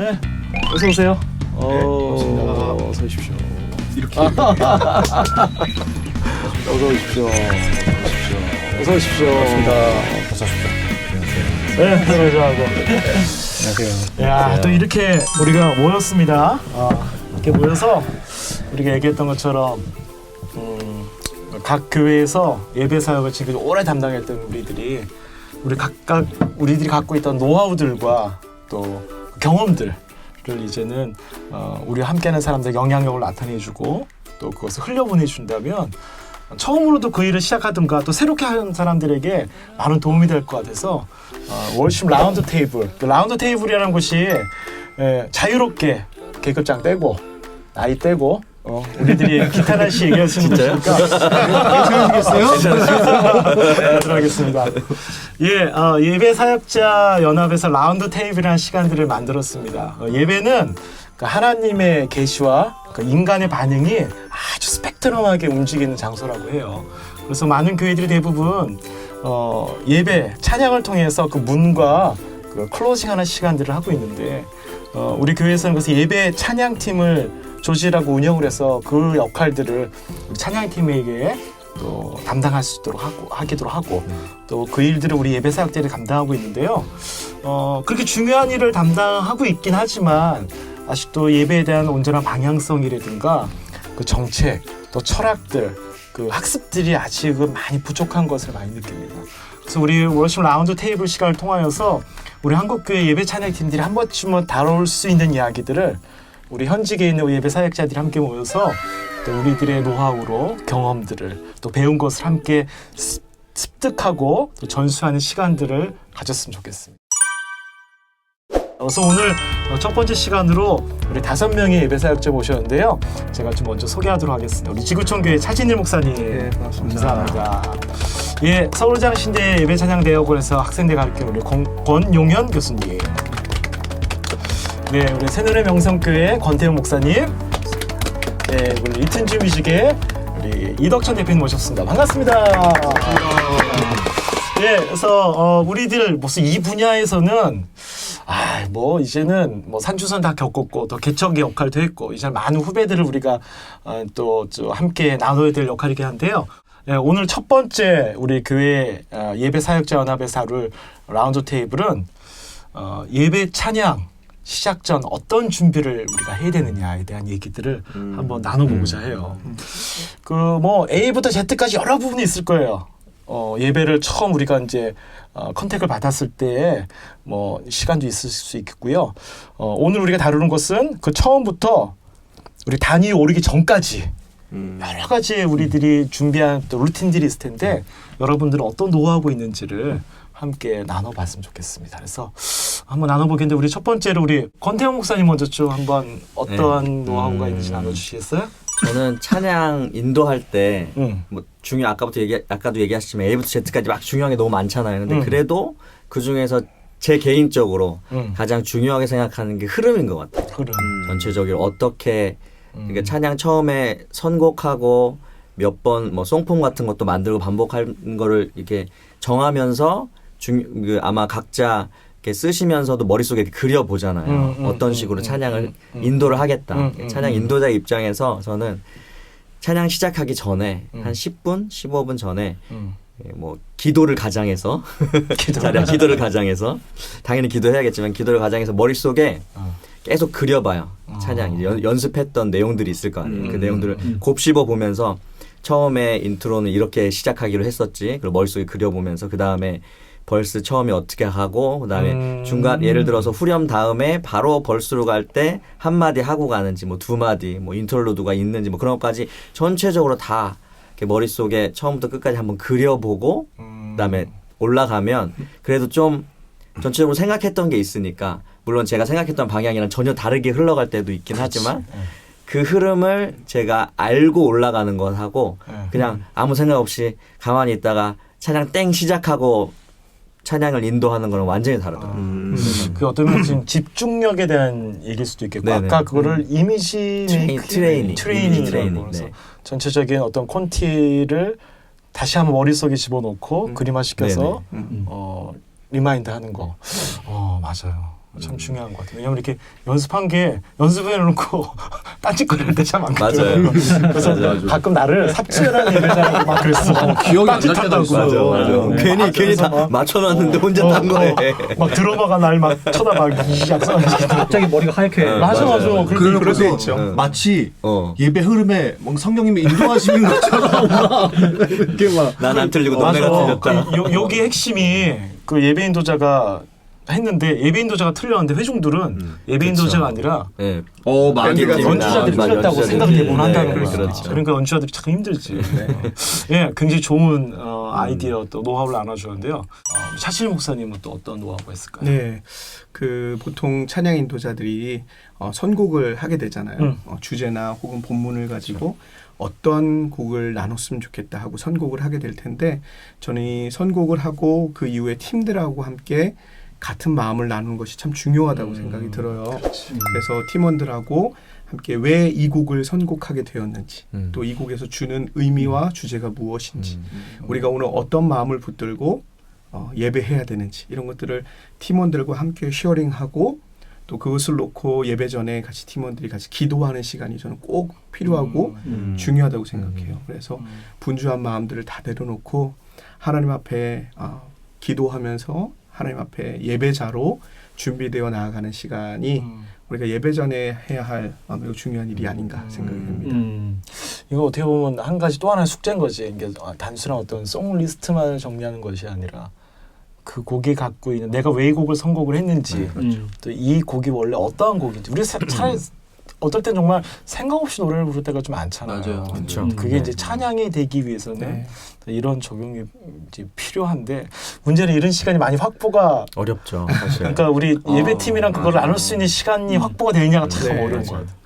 네, 어서 오세요. 어, 반갑습니다. 어서 오십시오. 이렇게 어서 오십시오. 어서 오십시오. 반갑습니다. 어서 오십시오. 네, 안녕하세요. 안녕하세요. 야, 또 이렇게 우리가 모였습니다. 아, 이렇게 모여서 우리가 얘기했던 것처럼 음, 각 교회에서 예배 사역을 지금 오래 담당했던 우리들이 우리 각각 우리들이 갖고 있던 노하우들과 또 경험들을 이제는 어, 우리 함께하는 사람들 영향력을 나타내주고 또 그것을 흘려보내준다면 처음으로도 그 일을 시작하든가 또 새롭게 하는 사람들에게 많은 도움이 될 것 같아서 어, 월십 라운드 테이블. 그 라운드 테이블이라는 곳이 에, 자유롭게 계급장 떼고 나이 떼고 어, 우리들이 기타 씨 얘기하시는 거니까 괜찮으시겠어요? 네, 들어가겠습니다. 예, 어, 예배 사역자 연합에서 라운드 테이블이라는 시간들을 만들었습니다. 어, 예배는 그 하나님의 계시와 그 인간의 반응이 아주 스펙트럼하게 움직이는 장소라고 해요. 그래서 많은 교회들이 대부분 어, 예배 찬양을 통해서 그 문과 그 클로징하는 시간들을 하고 있는데 어, 우리 교회에서는 그래서 예배 찬양 팀을 조직하고 운영을 해서 그 역할들을 우리 찬양 팀에게 또 담당할 수 있도록 하고 하기도 하고 또 그 일들을 우리 예배 사역들이 감당하고 있는데요. 어, 그렇게 중요한 일을 담당하고 있긴 하지만 아직도 예배에 대한 온전한 방향성이라든가 그 정책 또 철학들 그 학습들이 아직은 많이 부족한 것을 많이 느낍니다. 그래서 우리 월십 라운드 테이블 시간을 통하여서 우리 한국교회 예배 찬양 팀들이 한 번쯤은 다룰 수 있는 이야기들을 우리 현직에 있는 예배 사역자들이 함께 모여서 또 우리들의 노하우로 경험들을 또 배운 것을 함께 습- 습득하고 또 전수하는 시간들을 가졌으면 좋겠습니다. 그래서 오늘 어, 첫 번째 시간으로 우리 다섯 명의 예배 사역자 모셨는데요. 제가 좀 먼저 소개하도록 하겠습니다. 우리 지구촌 교회 차진일 목사님. 네, 반갑습니다. 감사합니다. 예, 서울장신대 예배 찬양대학원에서 학생대 가르치는 우리 권, 권용현 교수님. 네, 우리 새누리 명성교회 권태웅 목사님. 네, 우리 리튼즈 뮤직의 우리 이덕천 대표님 모셨습니다. 반갑습니다. 예, 그래서 어, 우리들 무슨 이 분야에서는 아, 뭐 이제는 뭐 산주선 다 겪었고 또 개척의 역할도 했고 이제 많은 후배들을 우리가 어, 또저 함께 나눠야 될 역할이긴 한데요. 예, 오늘 첫 번째 우리 교회 어, 예배 사역자 연합에서 하루 라운드 테이블은 어, 예배 찬양 시작 전 어떤 준비를 우리가 해야 되느냐에 대한 얘기들을 한번 나눠보고자 해요. 그뭐 A부터 Z까지 여러 부분이 있을 거예요. 어, 예배를 처음 우리가 이제 어, 컨택을 받았을 때뭐 시간도 있을 수 있겠고요. 어, 오늘 우리가 다루는 것은 그 처음부터 우리 단위 오르기 전까지 여러 가지 우리들이 준비한 또 루틴들이 있을 텐데 여러분들은 어떤 노하우가 있는지를 함께 나눠봤으면 좋겠습니다. 그래서 한번 나눠보겠는데 우리 첫 번째로 우리 권태영 목사님 먼저 좀 한번 어떠한 네. 노하우가 음. 있는지 나눠주시겠어요? 저는 찬양 인도할 때 응. 뭐 중요 아까부터 얘기 아까도 얘기하셨지만 A부터 Z까지 막 중요한 게 너무 많잖아요. 근데 음. 그래도 그 중에서 제 개인적으로 응. 가장 중요하게 생각하는 게 흐름인 것 같아요. 흐름. 전체적으로 어떻게 음. 그러니까 찬양 처음에 선곡하고 몇 번 뭐 송폼 같은 것도 만들고 반복하는 거를 이렇게 정하면서 중 그 아마 각자 이렇게 쓰시면서도 머릿속에 그려 보잖아요. 음, 음, 어떤 음, 식으로 음, 찬양을 음, 음. 인도를 하겠다. 음, 음, 찬양 음. 인도자 입장에서 저는 찬양 시작하기 전에 음. 한 10분, 15분 전에 음. 예, 뭐 기도를 가장해서 기도를 자리야 기도를 가장해서 당연히 기도해야겠지만 기도를 가장해서 머릿속에 어. 계속 그려봐요. 어. 찬양 이제 연, 연습했던 내용들이 있을 거 아니에요. 그 음. 내용들을 곱씹어 보면서 처음에 인트로는 이렇게 시작하기로 했었지. 그리고 머릿속에 그려보면서 그 다음에 벌스 처음에 어떻게 하고 그다음에 음. 중간 예를 들어서 후렴 다음에 바로 벌스로 갈 때 한 마디 하고 가는지 뭐 두 마디 뭐 인터루드가 있는지 뭐 그런 것까지 전체적으로 다 이렇게 머릿속에 처음부터 끝까지 한번 그려보고 음. 그다음에 올라가면 그래도 좀 전체적으로 생각했던 게 있으니까 물론 제가 생각했던 방향이랑 전혀 다르게 흘러갈 때도 있긴 하지만 네. 그 흐름을 제가 알고 올라가는 것하고 네. 그냥 아무 생각 없이 가만히 있다가 찬양 땡 시작하고 찬양을 인도하는 거는 완전히 다르더라고요. 음. 그 어떤 면에서 지금 집중력에 대한 얘기일 수도 있겠고 네네. 아까 그거를 이미지 트레이- 메이킹, 트레이닝. 트레이닝이라고 이미지 트레이닝, 그래서 네. 전체적인 어떤 콘티를 다시 한번 머릿속에 집어넣고 그림화시켜서 음. 어, 리마인드 하는 거. 어, 맞아요. 참 중요한 것 같아요. 왜냐면 이렇게 연습한 게 연습해 놓고 딴짓거리 할 때 참 많거든요. 맞아요. 그래서 맞아, 맞아. 가끔 나를 삽질하는 예배자라고 막 그랬어. 기억이 안날 때도 딴짓한다고. 있어요. 맞아. 어, 괜히 막 괜히 그래서 다막 맞춰놨는데 혼자 어, 딴 거에. 어, 막 드러머가 날 막 쳐다봐 이 약속하는 갑자기 머리가 하얗게. 네, 맞아 맞아. 맞아요. 그럴, 때. 있죠. 네. 마치 어. 예배 흐름에 뭔가 성령님이 인도하시는 것처럼 막 이렇게 막 난안 틀리고 맞아. 너네가 틀렸다. 그 요, 여기 핵심이 그 예배 인 도자가 했는데 예배 인도자가 틀렸는데 회중들은 예배 인도자가 아니라 예. 어, 밴드가 연주자들이 맞아, 틀렸다고 연주자들이. 생각 대부분 네, 한다는 네, 거죠. 그렇죠. 그러니까 연주자들이 참 힘들지. 예, 굉장히 좋은 어, 아이디어 또 노하우를 나눠주는데요. 어, 차실 목사님은 또 어떤 노하우가 있을까요? 네, 그 보통 찬양 인도자들이 어, 선곡을 하게 되잖아요. 음. 어, 주제나 혹은 본문을 가지고 어떤 곡을 나눴으면 좋겠다 하고 선곡을 하게 될 텐데 저는 이 선곡을 하고 그 이후에 팀들하고 함께 같은 마음을 나누는 것이 참 중요하다고 음. 생각이 들어요. 그래서 팀원들하고 함께 왜 이 곡을 선곡하게 되었는지 음. 또이 곡에서 주는 의미와 주제가 무엇인지 음. 우리가 오늘 어떤 마음을 붙들고 어, 예배해야 되는지 이런 것들을 팀원들과 함께 쉐어링하고 또 그것을 놓고 예배 전에 같이 팀원들이 같이 기도하는 시간이 저는 꼭 필요하고 음. 중요하다고 생각해요. 그래서 음. 분주한 마음들을 다 내려놓고 하나님 앞에 어, 기도하면서 하나님 앞에 예배자로 준비되어 나아가는 시간이 음. 우리가 예배 전에 해야 할 어, 매우 중요한 일이 아닌가 생각이 됩니다. 음. 이거 어떻게 보면 한 가지 또 하나의 숙제인 거지. 이게 아, 단순한 어떤 송 리스트만을 정리하는 것이 아니라 그 곡이 갖고 있는 내가 왜 이 곡을 선곡을 했는지 그렇죠. 또이 곡이 원래 어떠한 곡인지 우리 사- 차라리 어떨 땐 정말 생각 없이 노래를 부를 때가 좀 많잖아요. 맞아요. 그렇죠. 음, 그게 네. 이제 찬양이 되기 위해서는 네. 이런 적용이 이제 필요한데 문제는 이런 시간이 많이 확보가 어렵죠, 사실. 그러니까 우리 어, 예배팀이랑 그걸 맞아요. 나눌 수 있는 시간이 확보가 되느냐가 참 네, 어려운 맞아요. 것 같아요.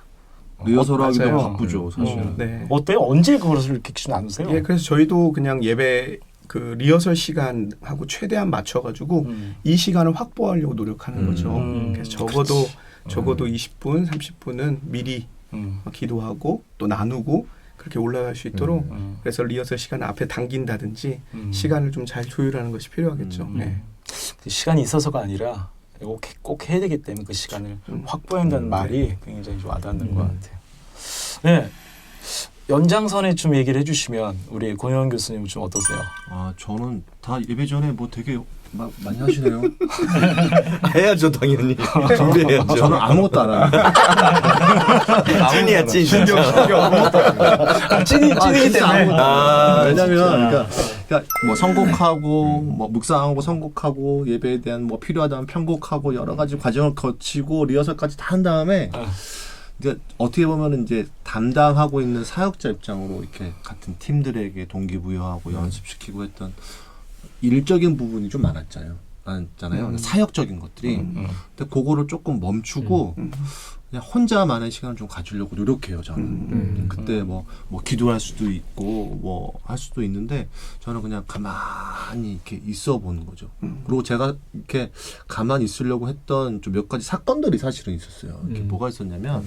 리허설하기도 맞아요. 바쁘죠, 사실은. 음. 네. 어때요? 언제 그것을 이렇게 나누세요? 예, 그래서 저희도 그냥 예배 그 리허설 시간하고 최대한 맞춰가지고 음. 이 시간을 확보하려고 노력하는 음. 거죠. 음. 그래서 적어도 적어도 20분, 30분은 미리 음. 기도하고 또 나누고 그렇게 올라갈 수 있도록 음. 그래서 리허설 시간 앞에 당긴다든지 음. 시간을 좀 잘 조율하는 것이 필요하겠죠. 음. 네. 그 시간이 있어서가 아니라 꼭, 해- 꼭 해야 되기 때문에 그 시간을 음. 확보한다는 음. 말이 굉장히 좀 와닿는 것 같아요. 네. 연장선에 좀 얘기를 해주시면 우리 고현 교수님은 좀 어떠세요? 아, 저는 다 예배 전에 뭐 되게 마, 많이 하시네요. 해야죠, 당연히. 준비해야죠. 저는 아무것도 안 해요. 찐이야, 찐. 진짜. 찐이 아, 찐이기 때문에. 아, 왜냐면. 그러니까, 그러니까 뭐 선곡하고 뭐 묵상하고 선곡하고 예배에 대한 뭐 필요하다면 편곡하고 여러 가지 과정을 거치고 리허설까지 다 한 다음에 어. 이제 어떻게 보면 이제 담당하고 있는 사역자 입장으로 이렇게 같은 팀들에게 동기부여하고 연습시키고 했던 일적인 부분이 좀 많았잖아요. 많았잖아요. 음. 사역적인 것들이. 음. 근데 그거를 조금 멈추고 음. 그냥 혼자만의 시간을 좀 가지려고 노력해요. 저는. 음. 그때 뭐, 뭐 기도할 수도 있고 뭐 할 수도 있는데 저는 그냥 가만히 이렇게 있어 보는 거죠. 음. 그리고 제가 이렇게 가만히 있으려고 했던 좀 몇 가지 사건들이 사실은 있었어요. 이렇게 음. 뭐가 있었냐면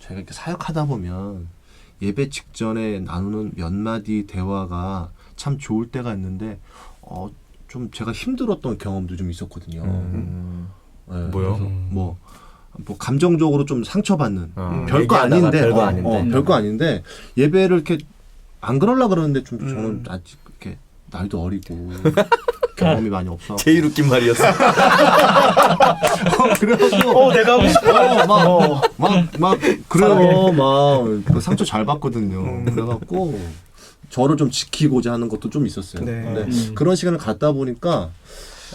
저희가 이렇게 사역하다 보면 예배 직전에 나누는 몇 마디 대화가 참 좋을 때가 있는데 어, 좀 제가 힘들었던 경험도 좀 있었거든요. 음. 네, 뭐요? 그래서 뭐, 뭐 감정적으로 좀 상처받는 어, 별거 얘기하다가 아닌데, 별거 어, 아닌데. 어, 별거 아닌데 예배를 이렇게 안 그러려 그러는데 좀 음. 저는 아직 이렇게 나이도 어리고 경험이 많이 없어. 제일 웃긴 말이었어. 그래가지고 어, 내가 하고 싶어. 어. 막막 그래요 막그 상처 잘 받거든요. 그래갖고 저를 좀 지키고자 하는 것도 좀 있었어요. 네. 근데 음. 그런 시간을 갖다 보니까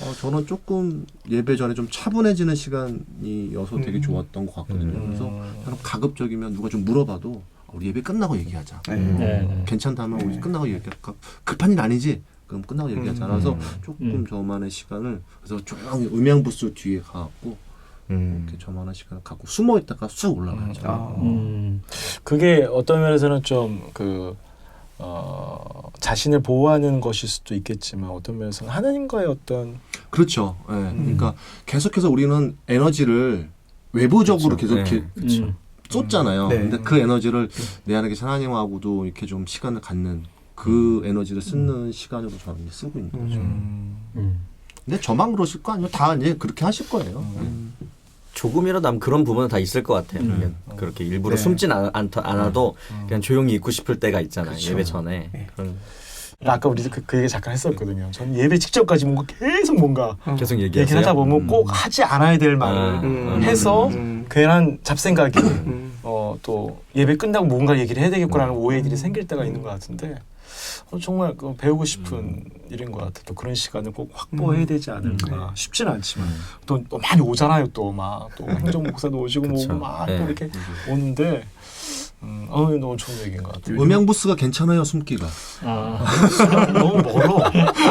어, 저는 조금 예배 전에 좀 차분해지는 시간이어서 되게 음. 좋았던 것 같거든요. 음. 그래서 저는 가급적이면 누가 좀 물어봐도 어, 우리 예배 끝나고 얘기하자. 네. 네. 괜찮다면 우리 네. 끝나고 얘기할까? 급한 일 아니지? 그럼 끝나고 얘기하자. 그래서 음. 조금 음. 저만의 시간을 그래서 조용히 음향부스 뒤에 가갖고 음. 이렇게 저만의 시간을 갖고 숨어 있다가 쑥 올라가죠. 아. 음. 그게 어떤 면에서는 좀그 어, 자신을 보호하는 것일 수도 있겠지만 어떤 면에서는 하나님과의 어떤 그렇죠. 예. 그러니까 계속해서 우리는 에너지를 외부적으로 그렇죠. 계속 이렇게 음. 쏟잖아요. 네. 근데 그 에너지를 내 안에 계신 하나님하고도 이렇게 좀 시간을 갖는 그 에너지를 쓰는 시간으로 저는 쓰고 있는 거죠. 음. 음. 근데 저만 그러실 거 아니에요? 다 이제 그렇게 하실 거예요. 음. 조금이라도 아마 그런 부분은 다 있을 것 같아요. 음. 그냥 그렇게 일부러 네. 숨진 않, 않, 않아도 그냥 조용히 있고 싶을 때가 있잖아요. 그쵸. 예배 전에. 네. 그런 아까 우리 그, 그 얘기 잠깐 했었거든요. 전 예배 직전까지 뭔가 계속 뭔가 계속 얘기를 얘기하세요. 하다 보면 음. 꼭 하지 않아야 될 말을 아, 음. 해서 음. 괜한 잡생각이 음. 어, 또 예배 끝나고 뭔가 얘기를 해야 되겠구나는 오해들이 생길 때가 있는 것 같은데 어, 정말 그 배우고 싶은 일인 것 같아. 또 그런 시간을 꼭 확보해야 되지 않을까. 쉽지는 않지만 또, 또 많이 오잖아요. 또 막 또 행정 목사도 오시고 그쵸. 뭐막또 네. 이렇게 오는데 음, 어 너무 좋은 얘기인 것 같아요. 음향 부스가 괜찮아요 숨기가. 아, 너무 멀어,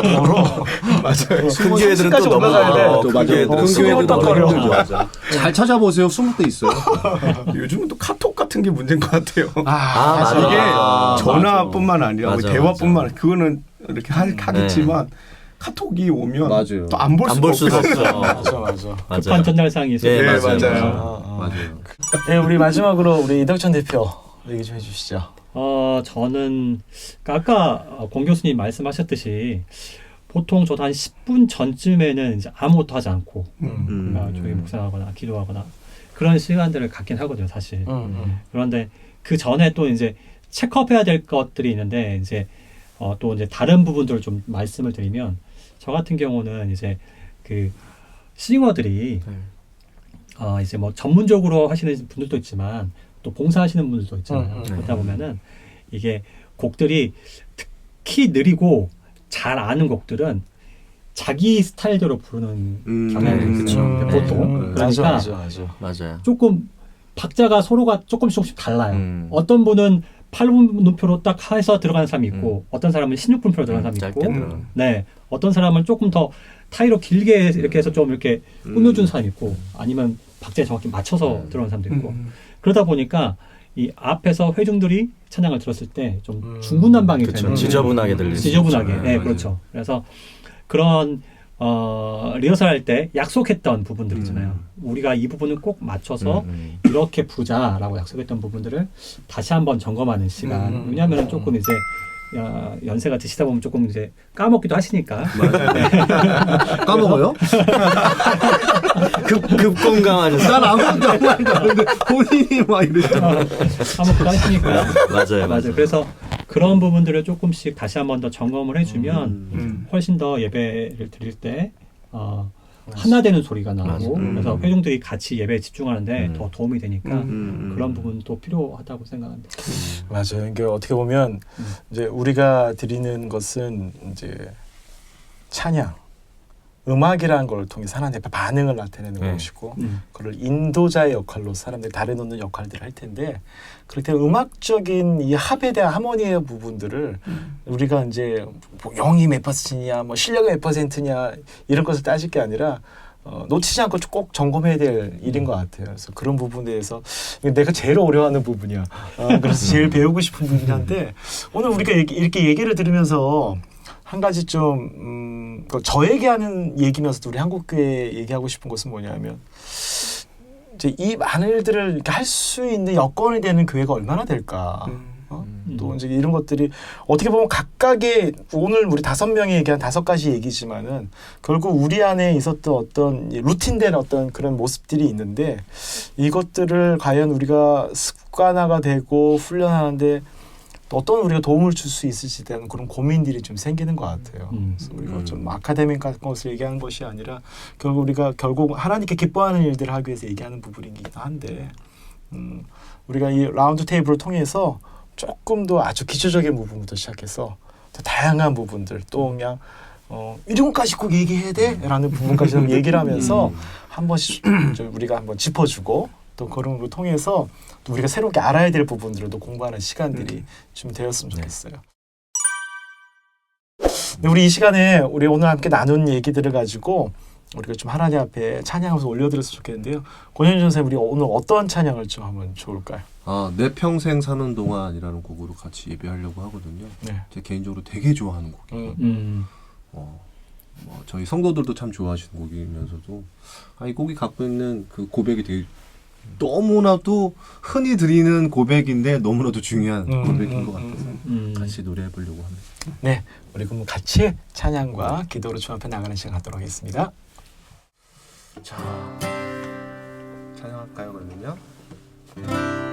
멀어. 맞아요. 큰 교회들은 또 까지 너무 올라가야 돼. 어, 또큰 맞아요. 교회들은 큰또 교회도 너무 깜깜거려. 힘들죠. 맞아. 잘 찾아보세요. 숨을 때 있어요. 요즘은 또 카톡 같은 게 문제인 것 같아요. 아, 맞아. 이게 아, 전화뿐만 아니라 뭐 맞아, 대화뿐만 맞아. 그거는 이렇게 하, 하겠지만 카톡이 오면. 또 안볼안 수가. 없죠. 맞아, 맞아. 급한 전달상이 있어요. 네, 네, 맞아요. 맞아요. 어, 어. 맞아요. 네, 우리 마지막으로 우리 이덕천 대표 얘기 좀 해주시죠. 어, 저는 그러니까 아까 어, 공 교수님 말씀하셨듯이 보통 저도 한 10분 전쯤에는 이제 아무것도 하지 않고 음. 음. 조용히 묵상하거나 기도하거나 그런 시간들을 갖긴 하거든요, 사실. 음, 음. 그런데 그 전에 또 이제 체크업해야 될 것들이 있는데 이제 어, 또 이제 다른 부분들을 좀 말씀을 드리면 저 같은 경우는 이제 그 싱어들이 네. 어, 이제 뭐 전문적으로 하시는 분들도 있지만 또 봉사하시는 분들도 있잖아요. 음, 음, 그러다 보면은 이게 곡들이 특히 느리고 잘 아는 곡들은 자기 스타일대로 부르는 음, 경향이 네, 있어요. 그쵸. 음, 보통. 음, 그러니까 맞아, 맞아, 맞아. 맞아요. 조금 박자가 서로가 조금씩 조금씩 달라요. 음. 어떤 분은 8분음표로 딱 해서 들어가는 사람이 있고 어떤 사람은 16분표로 들어가는 사람이 음, 있고 들어. 네 어떤 사람은 조금 더 타이로 길게 이렇게 해서 좀 이렇게 꾸며준 사람이 있고 아니면 박자에 정확히 맞춰서 음. 들어가는 사람도 있고 음. 그러다 보니까 이 앞에서 회중들이 찬양을 들었을 때좀 음. 중구난방이. 되는 지저분하게 수 지저분하게. 네, 맞아요. 그렇죠 그래서 그런 어 리허설 할 때 약속했던 부분들 있잖아요 우리가 이 부분을 꼭 맞춰서 음, 음. 이렇게 부자라고 약속했던 부분들을 다시 한번 점검하는 시간. 음. 왜냐하면 조금 이제 야, 연세가 드시다 보면 조금 이제 까먹기도 하시니까. 까먹어요? 급, 급공감하셨어요. 난 아무것도 안 말도 안 했는데 본인이 막 이러잖아. 까먹기도 하시니까. 맞아요, 맞아요. 맞아요. 그래서 그런 부분들을 조금씩 다시 한 번 더 점검을 해주면 음. 훨씬 더 예배를 드릴 때 어, 하나 되는 소리가 나고 맞아요. 그래서 음. 회중들이 같이 예배에 집중하는데 음. 더 도움이 되니까 음. 그런 부분도 필요하다고 생각합니다. 맞아요. 이게 어떻게 보면 음. 이제 우리가 드리는 것은 이제 찬양, 음악이라는 걸 통해서 하나님의 반응을 나타내는 네. 것이고 음. 그걸 인도자의 역할로 사람들이 다려놓는 역할들을 할 텐데 그럴 때 음악적인 이 합에 대한 하모니의 부분들을 우리가 이제 뭐 영이 몇 퍼센트냐 뭐 실력이 몇 퍼센트냐 이런 것을 따질 게 아니라 어, 놓치지 않고 꼭 점검해야 될 일인 것 같아요. 그래서 그런 부분에 대해서 내가 제일 어려워하는 부분이야. 어, 그래서 제일 배우고 싶은 부분이긴 한데 오늘 우리가 얘기- 이렇게 얘기를 들으면서 한 가지 좀 음, 그 저에게 하는 얘기면서도 우리 한국 교회 얘기하고 싶은 것은 뭐냐면 이제 이 많은 일들을 할 수 있는 여건이 되는 교회가 얼마나 될까. 어? 음. 또 이제 이런 것들이 어떻게 보면 각각의 오늘 우리 다섯 명이 얘기한 다섯 가지 얘기지만은 결국 우리 안에 있었던 어떤 이 루틴된 어떤 그런 모습들이 있는데 이것들을 과연 우리가 습관화가 되고 훈련하는데 또 어떤 우리가 도움을 줄 수 있을지 대한 그런 고민들이 좀 생기는 것 같아요. 음. 그래서 우리가 음. 좀 아카데믹 같은 것을 얘기하는 것이 아니라 결국 우리가 결국 하나님께 기뻐하는 일들을 하기 위해서 얘기하는 부분이긴 한데 음, 우리가 이 라운드 테이블을 통해서 조금 더 아주 기초적인 부분부터 시작해서 더 다양한 부분들 또 그냥 어, 이런 것까지 꼭 얘기해야 돼?라는 부분까지 좀 얘기를 하면서 음. 한 번씩 좀 우리가 한번 짚어주고 또 그런 걸 통해서 또 우리가 새롭게 알아야 될 부분들을 또 공부하는 시간들이 좀 되었으면 좋겠어요. 네, 우리 이 시간에 우리 오늘 함께 나눈 얘기들을 가지고 우리가 좀 하나님 앞에 찬양하면서 올려드렸으면 좋겠는데요. 권현준 선생님, 우리 오늘 어떤 찬양을 좀 하면 좋을까요? 아, 내 평생 사는 동안이라는 곡으로 같이 예배하려고 하거든요. 네. 제 개인적으로 되게 좋아하는 곡이에요. 음. 음. 어, 뭐 저희 성도들도 참 좋아하시는 곡이면서도 아, 이 곡이 갖고 있는 그 고백이 되게 너무나도 흔히 드리는 고백인데 너무나도 중요한 음, 고백인 음, 것 같아서 음, 음. 음. 같이 노래해 보려고 합니다. 네, 우리 그럼 같이 찬양과 기도로 주 앞에 나가는 시간 갖도록 하겠습니다. 자, 찬양할까요 그러면요?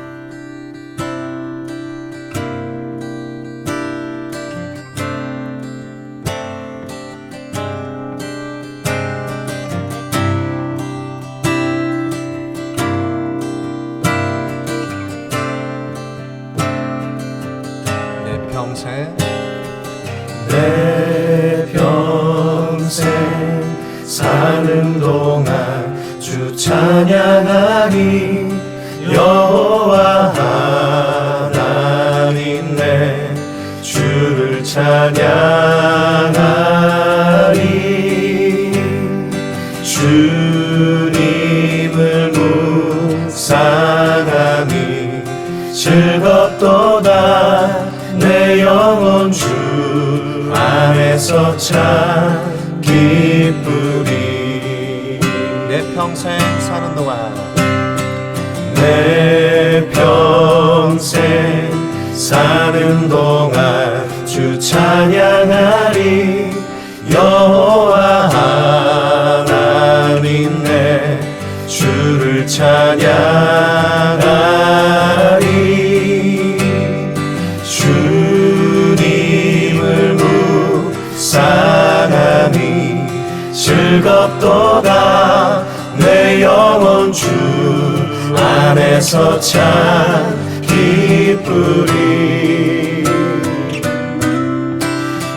평생 사는 동안 내 평생 사는 동안 주 찬양 안에서 찬 기쁨이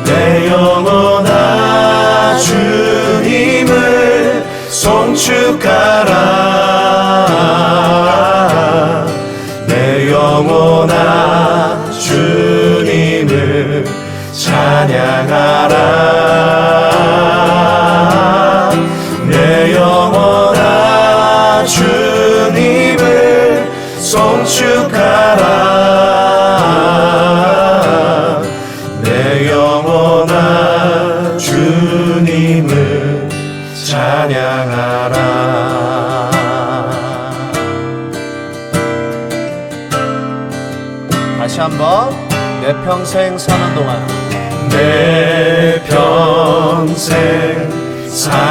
내 영원한 주님을 송축하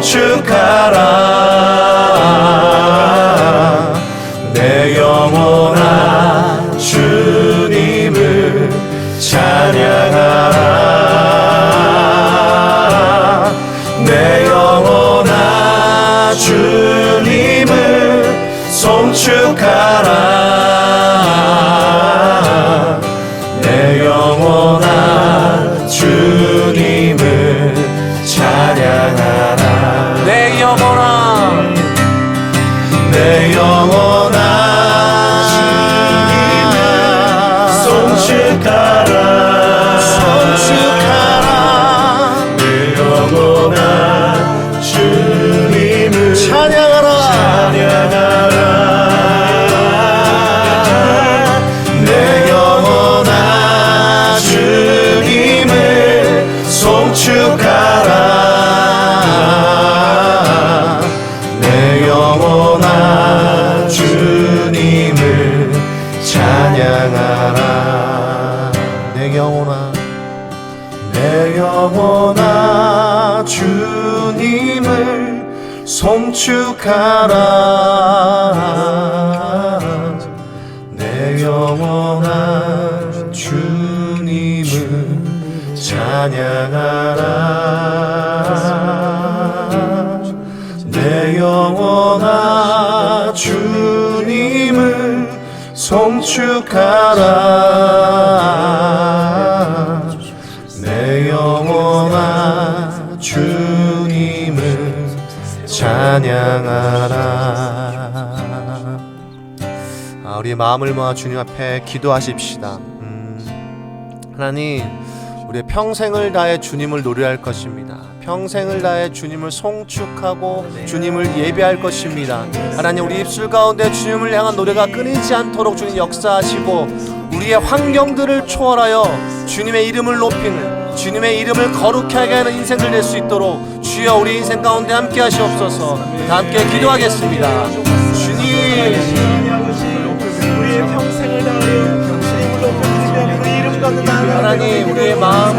축하라. 우리 마음을 모아 주님 앞에 기도하십시다. 음, 하나님, 우리의 평생을 다해 주님을 노래할 것입니다. 평생을 다해 주님을 송축하고 주님을 예배할 것입니다. 하나님 우리 입술 가운데 주님을 향한 노래가 끊이지 않도록 주님 역사하시고 우리의 환경들을 초월하여 주님의 이름을 높이는 주님의 이름을 거룩하게 하는 인생을 낼 수 있도록 주여 우리 인생 가운데 함께 하시옵소서. 다 함께 기도하겠습니다. 주님. 평생을 다하여 주님을 높여드리며 그 이름 받는 하나님 우리의 마음을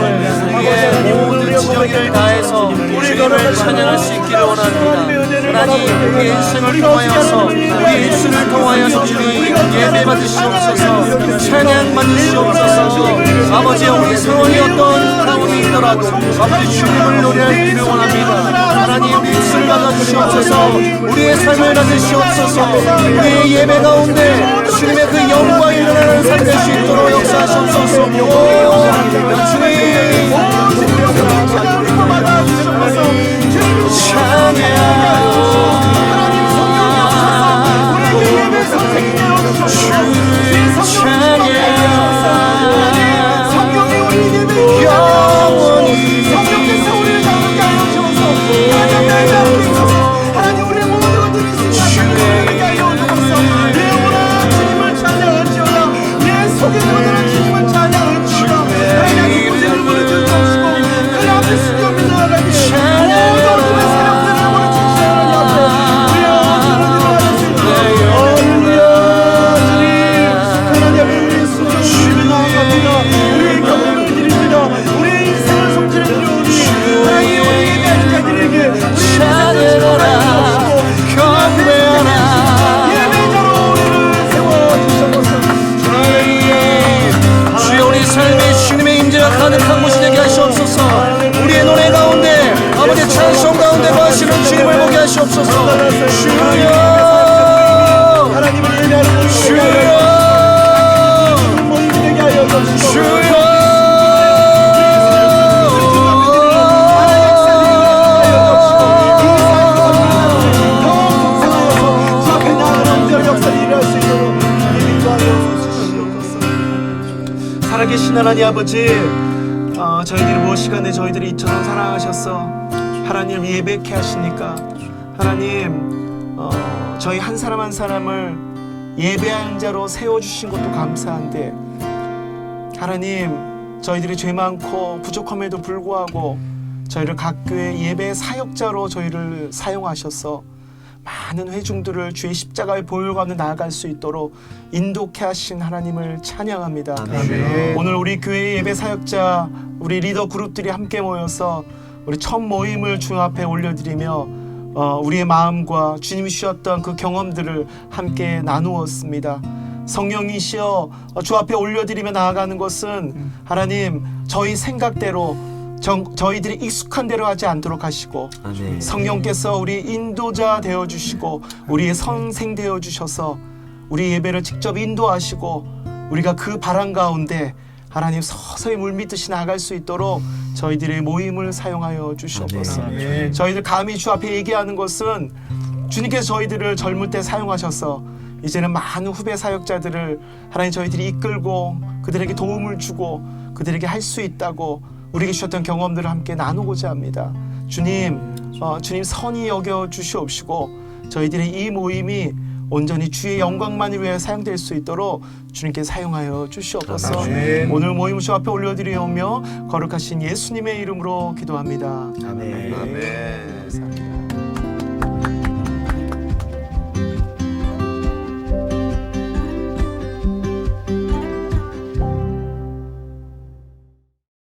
우리의 모든 지정의를 다해서 주님을 찬양할 수 있기를 원합니다. 하나님 우리의 인생을 통하여서 우리의 입술을 통하여서 주님 예배 받으시옵소서. 찬양 받으시옵소서. 아버지 우리 상황이 어떤 가운데 있더라도 아버지 주님을 노래하기를 원합니다. 하나님 우리 입술 받아주시옵소서. 우리의 삶을 받으시옵소서. 우리의 예배 가운데 주님의 그 영광이 일어나는 삶 될 수 있도록 역사하시옵소서. 오, 주여 가득한 곳이 되게 하시옵소서. 우리의 노래 가운데 아버지 찬송 가운데 거하시는 주님을 보게 하시옵소서. 주여! 하나님을 예배하는 모임 주여! 주여! 살아계신 하나님 아버지 어, 저희들이 무엇 시간에 저희들이 이처럼 사랑하셔서 하나님 예배케 하시니까 하나님 어, 저희 한 사람 한 사람을 예배하는 자로 세워주신 것도 감사한데 하나님 저희들이 죄 많고 부족함에도 불구하고 저희를 각 교회 예배 사역자로 저희를 사용하셔서 많은 회중들을 주의 십자가의 보혈 가운데 나아갈 수 있도록 인도케 하신 하나님을 찬양합니다. 아멘. 오늘 우리 교회 예배 사역자 우리 리더 그룹들이 함께 모여서 우리 첫 모임을 주 앞에 올려드리며 어, 우리의 마음과 주님이 주셨던 그 경험들을 함께 나누었습니다. 성령이시여 어, 주 앞에 올려드리며 나아가는 것은 하나님 저희 생각대로 정, 저희들이 익숙한 대로 하지 않도록 하시고 아멘. 성령께서 우리 인도자 되어 주시고 우리의 선생 되어 주셔서 우리 예배를 직접 인도하시고 우리가 그 바람 가운데 하나님 서서히 물밀듯이 나갈 수 있도록 저희들의 모임을 사용하여 주시옵소서. 아멘. 저희들 감히 주 앞에 얘기하는 것은 주님께서 저희들을 젊을 때 사용하셔서 이제는 많은 후배 사역자들을 하나님 저희들이 이끌고 그들에게 도움을 주고 그들에게 할 수 있다고 우리에게 주셨던 경험들을 함께 나누고자 합니다. 주님, 어, 주님 선히 여겨 주시옵시고 저희들의 이 모임이 온전히 주의 영광만을 위해 사용될 수 있도록 주님께 사용하여 주시옵소서. 아멘. 오늘 모임 주 앞에 올려드리오며 거룩하신 예수님의 이름으로 기도합니다. 아멘. 아멘. 감사합니다.